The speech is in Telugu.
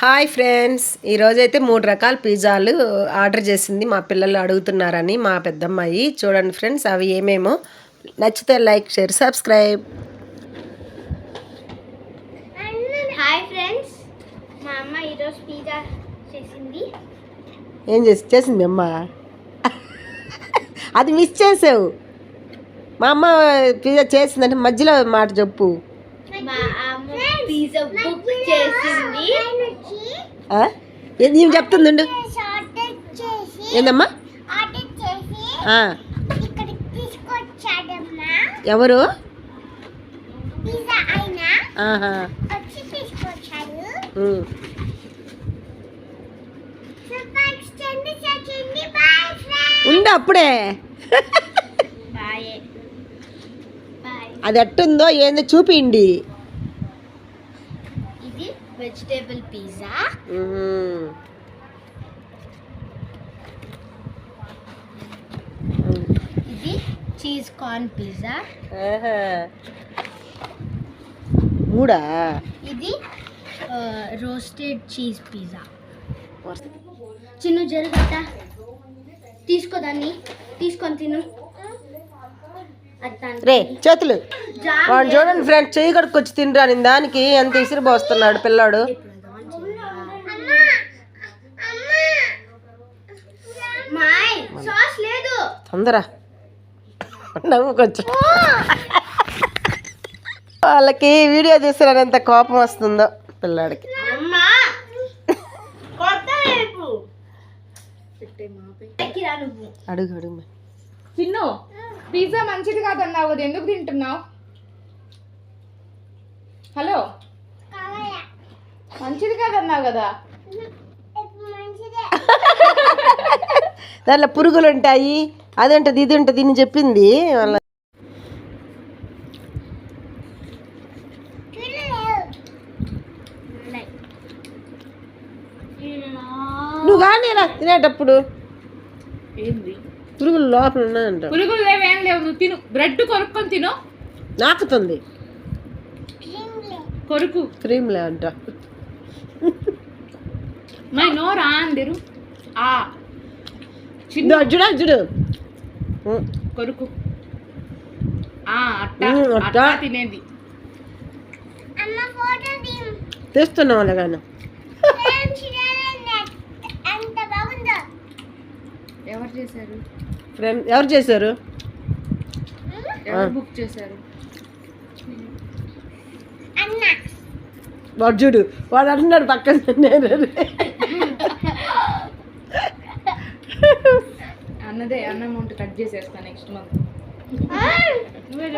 హాయ్ ఫ్రెండ్స్ ఈరోజైతే మూడు రకాల పిజ్జాలు ఆర్డర్ చేసింది మా పిల్లలు అడుగుతున్నారని మా పెద్దమ్మాయి. చూడండి ఫ్రెండ్స్ అవి ఏమేమో. నచ్చితే like share subscribe. Hi friends మా అమ్మ ఈరోజు పిజ్జా చేసింది. ఏం చేసి చేసింది అమ్మ? అది మిస్ చేసావు. మా అమ్మ పిజ్జా చేసిందంటే మధ్యలో మాట చెప్పు. పిజ్జా బుక్ చేసింది. ఏం చెప్తుంది. ఏందమ్మా? ఆర్డర్ చేసి ఆ, ఇక్కడికి తీసుకొచ్చాడమ్మా. ఎవరు? ఉండు అప్పుడే. అది ఎట్టుందో ఏందో చూపిండి. Vegetable pizza. ఇది చీజ్ కార్న్ పిజ్జా. మూడా ఇది రోస్టెడ్ చీజ్ పిజ్జా చిన్ను జరుగట తీసుకో దాన్ని తీసుకొని తిను రే చేతులు. వాడు చూడండి ఫ్రెండ్ చెయ్యి కడుక్కొచ్చి తినరాని దానికి ఎంత ఇసురు పోస్తున్నాడు పిల్లాడు. తొందర. నవ్వుకొచ్చు. వాళ్ళకి వీడియో చూస్తున్నారు ఎంత కోపం వస్తుందో పిల్లాడికి. అడుగు అడుగు. చిన్ను. పిజ్జా మంచిది కాదన్నావు కదా ఎందుకు తింటున్నావు? హలో? మంచిది కాదన్నావు కదా? దాంట్లో పురుగులు ఉంటాయి అది ఉంటుంది ఇది ఉంటుంది అని చెప్పింది వాళ్ళ నువ్వు కానీ తినేటప్పుడు ఏంది? పురుగులు లోపల ఉన్నాయంట పురుగులు లేవేం లేవు నువ్వు తిను. బ్రెడ్ కొరుక్కొని తిను. నాకుతుంది. కొరుకు. క్రీమ్లే అంట. మై నో రా అందిరు. ఆ. చిన్ను చూడు ఉం. కొరుకు. ఆ అట్ట. అట్ట. తినేది. అమ్మ ఫోటో తీయం. తీస్తున్నాం అలాగాను ఎవరు చేశారు? ఫ్రెండ్ ఎవరు చేశారు? ఎవరు బుక్ చేశారు? అన్న. వాడు చూడు వాడు అంటున్నాడు పక్కన నేను. అన్నదే అన్న అమౌంట్ కట్ చేసేస్తా నెక్స్ట్ మంత్ నువ్వే